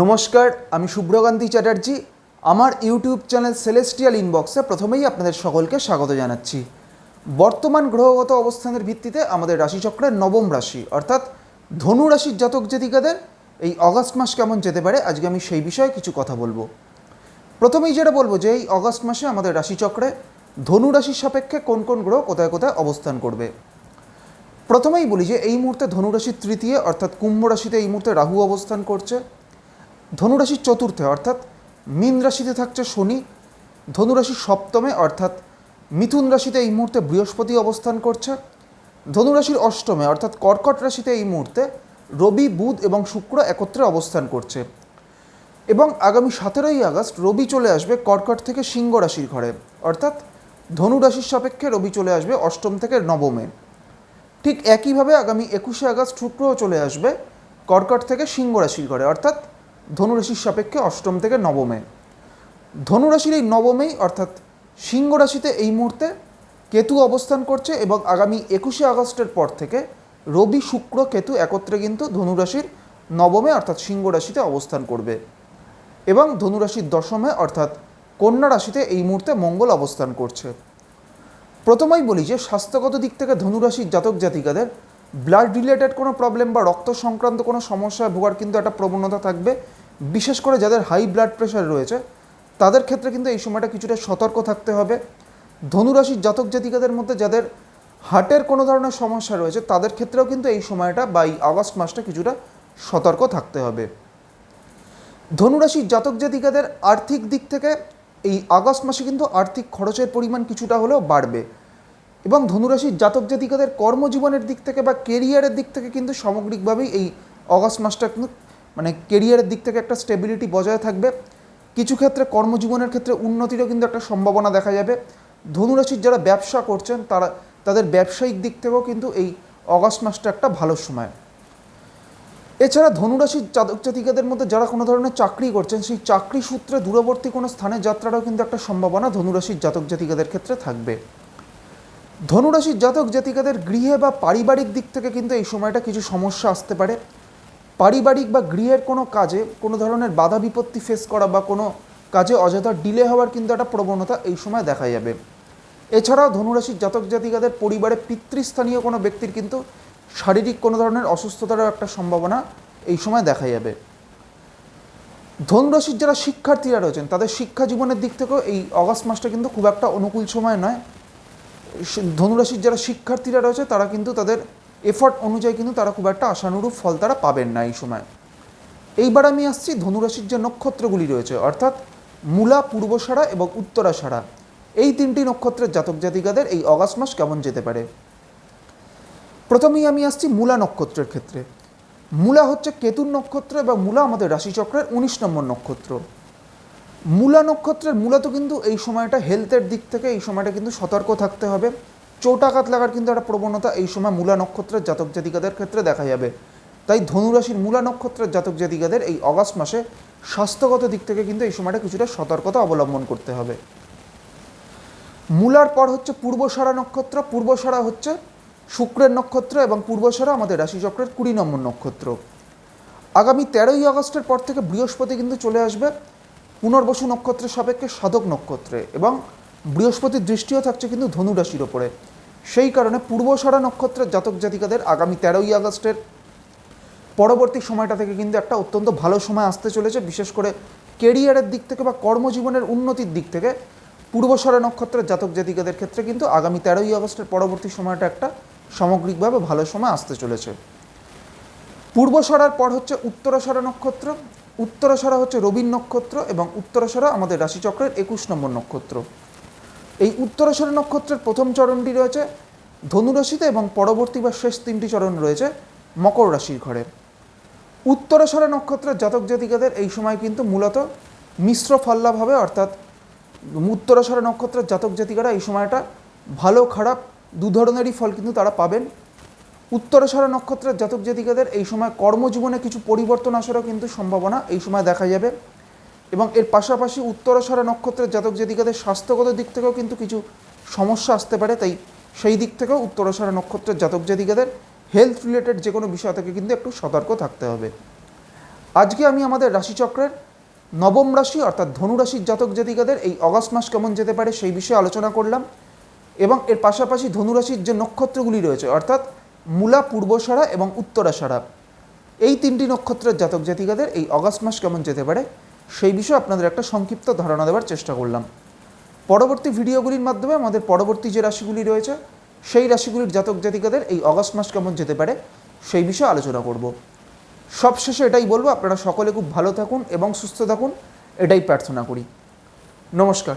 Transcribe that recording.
নমস্কার, আমি শুভ্রকান্তি চ্যাটার্জি। আমার ইউটিউব চ্যানেল সেলেস্টিয়াল ইনবক্সে প্রথমেই আপনাদের সকলকে স্বাগত জানাচ্ছি। বর্তমান গ্রহগত অবস্থানের ভিত্তিতে আমাদের রাশিচক্রের নবম রাশি, অর্থাৎ ধনু রাশির জাতক জাতিকাদের এই অগাস্ট মাস কেমন যেতে পারে, আজকে আমি সেই বিষয়ে কিছু কথা বলব। প্রথমেই যেটা বলব যে, এই অগাস্ট মাসে আমাদের রাশিচক্রে ধনু রাশির সাপেক্ষে কোন কোন গ্রহ কোথায় কোথায় অবস্থান করবে। প্রথমেই বলি যে, এই মুহূর্তে ধনুরাশির তৃতীয়, অর্থাৎ কুম্ভ রাশিতে এই মুহূর্তে রাহু অবস্থান করছে। ধনুরাশির চতুর্থে, অর্থাৎ মীন রাশিতে থাকছে শনি, ধনুরাশির সপ্তমে, অর্থাৎ মিথুন রাশিতে এই মুহূর্তে বৃহস্পতি অবস্থান করছে, ধনুরাশির অষ্টমে, অর্থাৎ কর্কট রাশিতে এই মুহূর্তে রবি, বুধ এবং শুক্র একত্রে অবস্থান করছে। এবং আগামী সতেরোই আগস্ট রবি চলে আসবে কর্কট থেকে সিংহ রাশির ঘরে, অর্থাৎ ধনুরাশির সাপেক্ষে রবি চলে আসবে অষ্টম থেকে নবমে। ঠিক একইভাবে আগামী একুশে আগস্ট শুক্রও চলে আসবে কর্কট থেকে সিংহ রাশির ঘরে, অর্থাৎ ধনুরাশির সাপেক্ষে অষ্টম থেকে নবমে। ধনুরাশির এই নবমেই অর্থাৎ সিংহ রাশিতে এই মুহূর্তে কেতু অবস্থান করছে এবং আগামী একুশে আগস্টের পর থেকে রবি, শুক্র, কেতু একত্রে কিন্তু ধনুরাশির নবমে অর্থাৎ সিংহ রাশিতে অবস্থান করবে। এবং ধনুরাশির দশমে অর্থাৎ কন্যা রাশিতে এই মুহূর্তে মঙ্গল অবস্থান করছে। প্রথমেই বলি যে স্বাস্থ্যগত দিক থেকে ধনুরাশির জাতক জাতিকাদের ব্লাড রিলেটেড কোনো প্রবলেম বা রক্ত সংক্রান্ত কোনো সমস্যায় ভোগার কিন্তু একটা প্রবণতা থাকবে। বিশেষ করে যাদের হাই ব্লাড প্রেশার রয়েছে, তাদের ক্ষেত্রে কিন্তু এই সময়টা কিছুটা সতর্ক থাকতে হবে। ধনুরাশির জাতক জাতিকাদের মধ্যে যাদের হার্টের কোনো ধরনের সমস্যা রয়েছে, তাদের ক্ষেত্রেও কিন্তু এই সময়টা বা এই আগস্ট মাসটা কিছুটা সতর্ক থাকতে হবে। ধনুরাশির জাতক জাতিকাদের আর্থিক দিক থেকে এই আগস্ট মাসে কিন্তু আর্থিক খরচের পরিমাণ কিছুটা হলেও বাড়বে। এবং ধনুরাশির জাতক জাতিকাদের কর্মজীবনের দিক থেকে বা কেরিয়ারের দিক থেকে কিন্তু সামগ্রিকভাবেই এই অগস্ট মাসটা কিন্তু মানে কেরিয়ারের দিক থেকে একটা স্টেবিলিটি বজায় থাকবে। কিছু ক্ষেত্রে কর্মজীবনের ক্ষেত্রে উন্নতিরও কিন্তু একটা সম্ভাবনা দেখা যাবে। ধনুরাশির যারা ব্যবসা করছেন, তারা, তাদের ব্যবসায়িক দিক থেকেও কিন্তু এই অগস্ট মাসটা একটা ভালো সময়। এছাড়া ধনুরাশির জাতক জাতিকাদের মধ্যে যারা কোনো ধরনের চাকরি করছেন, সেই চাকরি সূত্রে দূরবর্তী কোনো স্থানে যাত্রারও কিন্তু একটা সম্ভাবনা ধনুরাশির জাতক জাতিকাদের ক্ষেত্রে থাকবে। ধনুরাশির জাতক জাতিকাদের গৃহে বা পারিবারিক দিক থেকে কিন্তু এই সময়টা কিছু সমস্যা আসতে পারে। পারিবারিক বা গৃহের কোনো কাজে কোনো ধরনের বাধা বিপত্তি ফেস করা বা কোনো কাজে অযথা ডিলে হওয়ার কিন্তু একটা প্রবণতা এই সময় দেখা যাবে। এছাড়াও ধনুরাশির জাতক জাতিকাদের পরিবারে পিতৃস্থানীয় কোনো ব্যক্তির কিন্তু শারীরিক কোনো ধরনের অসুস্থতারও একটা সম্ভাবনা এই সময় দেখা যাবে। ধনুরাশির যারা শিক্ষার্থীরা রয়েছেন, তাদের শিক্ষা জীবনের দিক থেকেও এই অগাস্ট মাসটা কিন্তু খুব একটা অনুকূল সময় নয়। ধনুরাশির যারা শিক্ষার্থীরা রয়েছে, তারা কিন্তু তাদের এফর্ট অনুযায়ী কিন্তু তারা খুব একটা আশানুরূপ ফল তারা পাবেন না এই সময়। এইবার আমি আসছি ধনুরাশির যে নক্ষত্রগুলি রয়েছে, অর্থাৎ মূলা পূর্বসারা এবং উত্তরাসারা এই তিনটি নক্ষত্রের জাতক জাতিকাদের এই অগাস্ট মাস কেমন যেতে পারে? প্রথমেই আমি আসছি মূলা নক্ষত্রের ক্ষেত্রে। মূলা হচ্ছে কেতুর নক্ষত্র এবং মূলা আমাদের রাশিচক্রের উনিশ নম্বর নক্ষত্র। মূলা নক্ষত্রের মূলত কিন্তু এই সময়টা হেলথের দিক থেকে এই সময়টা কিন্তু সতর্ক থাকতে হবে। চোটাঘাত লাগার কিন্তু একটা প্রবণতা এই সময় মূলা নক্ষত্রের জাতক জাতিকাদের ক্ষেত্রে দেখা যাবে। তাই ধনুরাশির মূলা নক্ষত্রের জাতক জাতিকাদের এই অগাস্ট মাসে স্বাস্থ্যগত দিক থেকে কিন্তু এই সময়টা কিছুটা সতর্কতা অবলম্বন করতে হবে। মূলার পর হচ্ছে পূর্বসারা নক্ষত্র, পূর্বসারা হচ্ছে শুক্রের নক্ষত্র এবং পূর্বসারা আমাদের রাশিচক্রের কুড়ি নম্বর নক্ষত্র। আগামী তেরোই আগস্টের পর থেকে বৃহস্পতি কিন্তু চলে আসবে। পুনর্বসু নক্ষত্রের সাপেক্ষে সাধক নক্ষত্রে এবং বৃহস্পতির দৃষ্টিও থাকছে কিন্তু ধনু রাশির ওপরে। সেই কারণে পূর্বসারা নক্ষত্রের জাতক জাতিকাদের আগামী তেরোই আগস্টের পরবর্তী সময়টা থেকে কিন্তু একটা অত্যন্ত ভালো সময় আসতে চলেছে, বিশেষ করে কেরিয়ারের দিক থেকে বা কর্মজীবনের উন্নতির দিক থেকে। পূর্বসরা নক্ষত্রের জাতক জাতিকাদের ক্ষেত্রে কিন্তু আগামী তেরোই আগস্টের পরবর্তী সময়টা একটা সামগ্রিকভাবে ভালো সময় আসতে চলেছে। পূর্বসরার পর হচ্ছে উত্তরাসরা নক্ষত্র। উত্তরাসরা হচ্ছে রবির নক্ষত্র এবং উত্তরাসরা আমাদের রাশিচক্রের একুশ নম্বর নক্ষত্র। এই উত্তরাসরা নক্ষত্রের প্রথম চরণটি রয়েছে ধনুরাশিতে এবং পরবর্তী বা শেষ তিনটি চরণ রয়েছে মকর রাশির ঘরে। উত্তরাসরা নক্ষত্রের জাতক জাতিকাদের এই সময় কিন্তু মূলত মিশ্র ফল্লাভ হবে, অর্থাৎ উত্তরাসরা নক্ষত্রের জাতক জাতিকারা এই সময়টা ভালো খারাপ দু ধরনেরই ফল কিন্তু তারা পাবেন। উত্তরাসরা নক্ষত্রের জাতক জাতিকাদের এই সময় কর্মজীবনে কিছু পরিবর্তন আসারও কিন্তু সম্ভাবনা এই সময় দেখা যাবে। এবং এর পাশাপাশি উত্তরাসরা নক্ষত্রের জাতক জাতিকাদের স্বাস্থ্যগত দিক থেকেও কিন্তু কিছু সমস্যা আসতে পারে। তাই সেই দিক থেকেও উত্তরাসরা নক্ষত্রের জাতক জাতিকাদের হেলথ রিলেটেড যে কোনো বিষয় থেকে কিন্তু একটু সতর্ক থাকতে হবে। আজকে আমি আমাদের রাশিচক্রের নবম রাশি অর্থাৎ ধনুরাশির জাতক জাতিকাদের এই অগস্ট মাস কেমন যেতে পারে সেই বিষয়ে আলোচনা করলাম। এবং এর পাশাপাশি ধনুরাশির যে নক্ষত্রগুলি রয়েছে অর্থাৎ মূলা পূর্বসারা এবং উত্তরাসারা এই তিনটি নক্ষত্রের জাতক জাতিকাদের এই অগস্ট মাস কেমন যেতে পারে, সেই বিষয়ে আপনাদের একটা সংক্ষিপ্ত ধারণা দেওয়ার চেষ্টা করলাম। পরবর্তী ভিডিওগুলির মাধ্যমে আমাদের পরবর্তী যে রাশিগুলি রয়েছে, সেই রাশিগুলির জাতক জাতিকাদের এই অগস্ট মাস কেমন যেতে পারে, সেই বিষয়ে আলোচনা করব। সবশেষে এটাই বলব, আপনারা সকলে খুব ভালো থাকুন এবং সুস্থ থাকুন, এটাই প্রার্থনা করি। নমস্কার।